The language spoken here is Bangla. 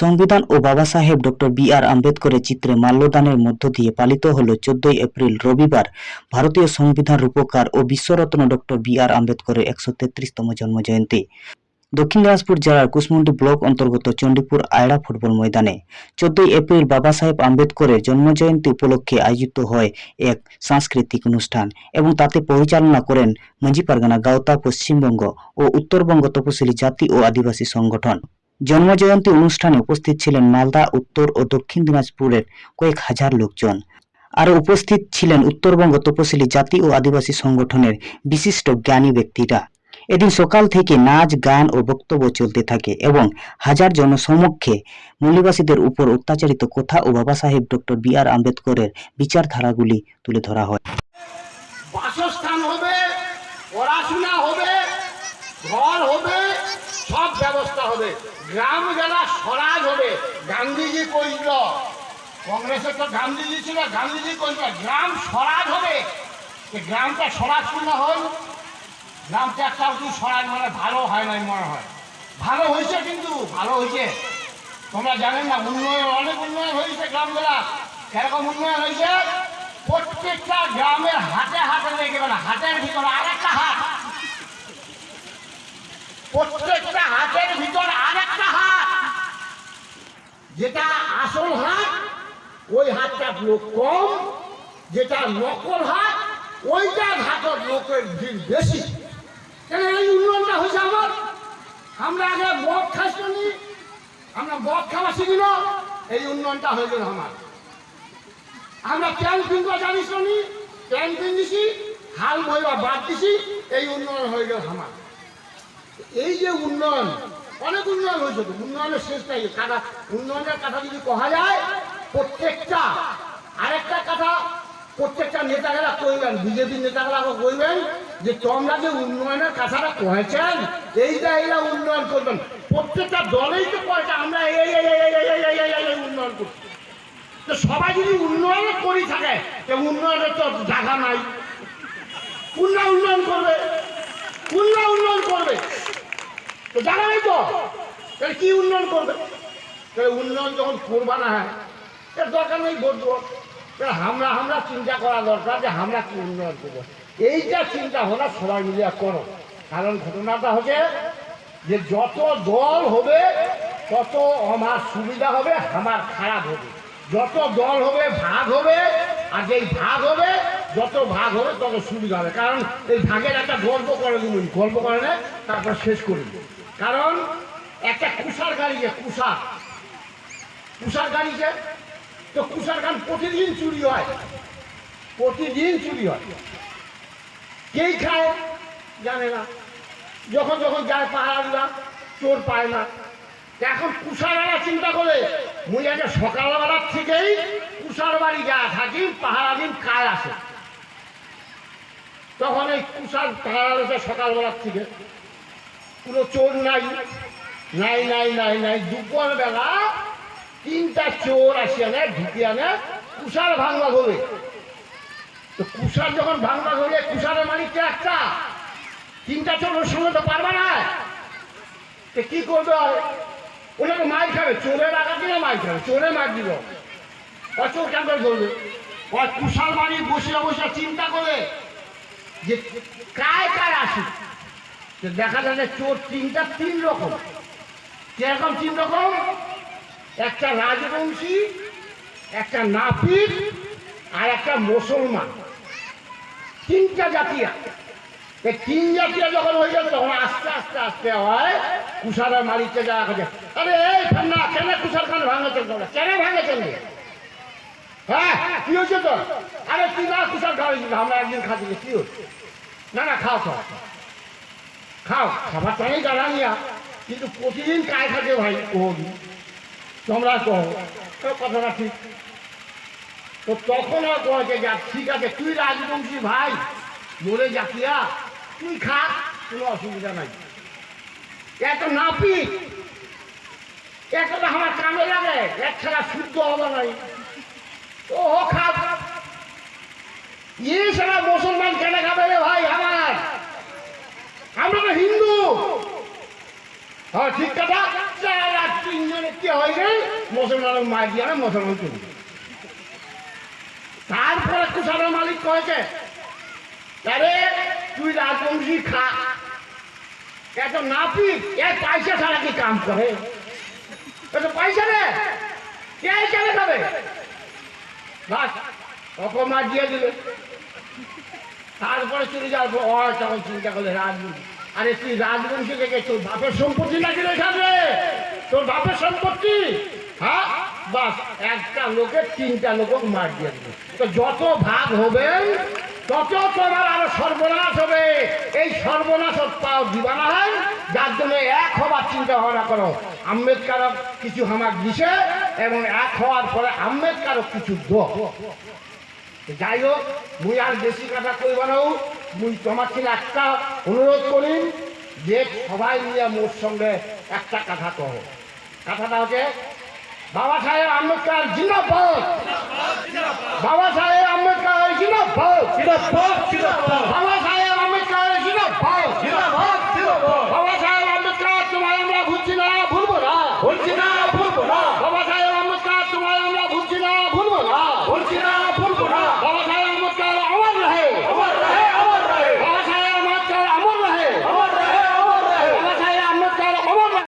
সংবিধান ও বাবা সাহেব ডক্টর বি আর আম্বেদকরের চিত্রে মাল্যদানের মধ্য দিয়ে পালিত হল চোদ্দই এপ্রিল রবিবার ভারতীয় সংবিধান রূপকার ও বিশ্বরত্ন ডক্টর বি আর আম্বেদকরের একশো তেত্রিশতম জন্মজয়ন্তী। দক্ষিণ দিনাজপুর জেলার কুশমন্ডি ব্লক অন্তর্গত চণ্ডীপুর আয়ড়া ফুটবল ময়দানে চোদ্দই এপ্রিল বাবা সাহেব আম্বেদকরের জন্মজয়ন্তী উপলক্ষে আয়োজিত হয় এক সাংস্কৃতিক অনুষ্ঠান এবং তাতে পরিচালনা করেন মাঝি পারগানা গাওতা, পশ্চিমবঙ্গ ও উত্তরবঙ্গ তপশিলি জাতি ও আদিবাসী সংগঠন। জন্মজয়ন্তী অনুষ্ঠানে উপস্থিত ছিলেন মালদা, উত্তর ও দক্ষিণ দিনাজপুরের কয়েক হাজার লোকজন। আরও উপস্থিত ছিলেন উত্তরবঙ্গ তপশিলি জাতি ও আদিবাসী সংগঠনের বিশিষ্ট জ্ঞানী ব্যক্তিরা। এদিন সকাল থেকে নাচ, গান ও বক্তব্য চলতে থাকে এবং হাজার জনসমক্ষে মূল্যবাসীদের উপর অত্যাচারিত কথা ও বাবা সাহেব ডক্টর বি আর আম্বেদকরের বিচারধারাগুলি তুলে ধরা হয়। বাসস্থান হবে, পড়াশোনা হবে, ঘর হবে ব্যবস্থা হবে। গ্রাম জেলা স্বরাজ হবে। গান্ধীজি কইল, কংগ্রেসের তো গান্ধীজি ছিল, গান্ধীজি কইল, গ্রাম স্বরাজ হবে। গ্রামটা স্বরাজপূর্ণ হল। গ্রামটা একটা স্বরাজ মানে ভালো হয় নাই মনে হয়। ভালো হয়েছে কিন্তু, ভালো হয়েছে। তোমরা জানেন না, উন্নয়ন, অনেক উন্নয়ন হয়েছে গ্রাম গ্রামগুলা কীরকম উন্নয়ন হয়েছে? প্রত্যেকটা গ্রামের হাটে হাটে লেগে গেল হাটের ভিতরে আরেকটা হাট প্রত্যেকটা হাটের ভিতরে আরেকটা হাট যেটা আসল হাট ওই হাটটা লোক কম, যেটা নকল হাট, ওইটা হাটের লোকের ভিড় বেশি। কেন এই উন্নয়নটা হয়েছে আমার? আমরা আগে মদ খাইনি আমরা মদ খাওয়া শিখিল এই উন্নয়নটা হয়ে গেল আমার। আমরা কিনবো জানিস নি, প্যান্ট কিনেছি হাল বইবা বাদ দিছি, এই উন্নয়ন হয়ে গেল আমার। এই যে উন্নয়ন, অনেক উন্নয়ন হয়েছে উন্নয়নের শেষ নাই কাটা উন্নয়নের কথা যদি কহা যায়, প্রত্যেকটা নেতারা কইবেন, বিজেপি নেতারা কইবেন যে তোমরা যে উন্নয়নের কথাটা কয়েছেন এইটা এরা উন্নয়ন করবেন। প্রত্যেকটা দলেই তো কয়েছে আমরা এই উন্নয়ন করছি। তো সবাই যদি উন্নয়ন করি থাকে উন্নয়নের তো জায়গা নাই। উন্না উন্নয়ন করবে? উন্না উন্নয়ন করবে? তো জানা নাই তো কি উন্নয়ন করবে? উন্নয়ন যখন করবা না হ্যাঁ এর দরকার নেই ভোট আমরা আমরা চিন্তা করা দরকার যে আমরা কি উন্নয়ন করব। এইটা চিন্তা ভাবনা সবাই মিলিয়ে করো। কারণ ঘটনাটা হচ্ছে যে যত দল হবে, তত আমার সুবিধা হবে, আমার খারাপ হবে। যত দল হবে, ভাগ হবে, আর যেই ভাগ হবে, যত ভাগ হবে, তত সুবিধা হবে। কারণ এই ভাগের একটা গল্প করে দিন গল্প করে না, তারপর শেষ করে দিন। কারণ একটা কুষার গাড়ি যে, কুষার। কুষার গাড়ি যে তো কুষার গান প্রতিদিন চুরি হয়। প্রতিদিন চুরি হয়। কেই খায় জানে না। যখন যখন যায় দিলাম চোর পায় না। এখন কুষারওয়ালা চিন্তা করে, মুই আগে সকালবেলার থেকেই কুষার বাড়ি যা থাকি পাহারা দিন কায় আসে তখন এই কুষার আছে সকালবেলার থেকে। কোনো চোর নাই। নাই নাই নাই নাই। দুপুর বেলা তিনটা চোর আসি আনে ঢুকি আনে কুষার ভাঙবা ঘরে। তো কুষার যখন ভাঙবা ঘরে, কুষারের মালিকটা একটা? তিনটা চোর ওর সঙ্গে তো পারবে না। তো কি করবে? ওনাকে মাছ খাবে, চোরের আগা দিলে মাছ খাবে, চোরে মার দিব ও চোর কেন করে ধরবে? ও কুষার বাড়ি বসে বসে চিন্তা করে যে কায় কায় আসি। দেখা যায় চোর তিনটা তিন রকম। কীরকম তিন রকম? একটা রাজবংশী, একটা নাপিত আর একটা মুসলমান। তিনটা জাতিয়া। এই তিন জাতীয় যখন হয়ে যাবে তখন আস্তে আস্তে আস্তে হয় কুষারের মালিককে যাওয়া হচ্ছে আরে এই ঠান্ডা কেন কুষার খান ভাঙে চলতে হবে কেন ভাঙে চলবে হ্যাঁ কি হয়েছে তো? আরে তুই না কুষার খাওয়াই আমরা একদিন খাচ্ছি, কি হচ্ছে না না, খাও খাও খাও। খাবার তো জানা নিয়া কিন্তু প্রতিদিন কায় খাচ্ছে ভাই, ও তোমরা কো তো কথাটা ঠিক। তো তখন আর কয়েছে যা ঠিক আছে, তুই রাজবংশী ভাই বলে জাতিয়া তুই খা, কোনো অসুবিধা নাই। এত নাপি একটা আমার কামে লাগে, এক ছাড়া শুদ্ধ হবে নাই। ও ও খা। ইয়ে সারা মুসলমান কেন খাবে রে ভাই আমার? আমরা তো হিন্দু। হ্যাঁ ঠিক কথা? তিনজনে কি হয় রে? মার দিয়ে মুসলমান তারপরে মালিক কয়েছে তুই রাজবংশী খা। এত নাপিত, এ পয়সা ছাড়া কি কাম করে? এত পয়সা রে। কে কেন খাবে? বাস দিয়ে দিলে। তারপরে চলে যাওয়ার পর তখন চিন্তা করলে রাজবংশী। আরে তুই রাজবংশী থেকে তোর বাপের সম্পত্তি নাকি রেখাবে তোর বাপের সম্পত্তি? হ্যাঁ? বাস, একটা লোকের তিনটা লোক মার দিয়ে তো যত ভাগ হবে, তত তোমার আরও সর্বনাশ হবে। এই সর্বনাশ পাও দিবানা হয়, যার জন্য এক হবার চিন্তা ভাবনা করো। আম্বেদকার কিছু হামাক দিছে এবং এক হওয়ার পরে আম্বেদকারও কিছু যাই হোক, মুই আর বেশি কথা কইব না মুই তোমার থেকে একটা অনুরোধ করি যে সবাই মিলে মোর সঙ্গে একটা কথা কহ কথাটা হচ্ছে বাবা সাহেব আম্বেদকর জিন্দাবাদ। বাবা সাহেব আম্বেদকর জিন্দাবাদ। বাবা সাহেব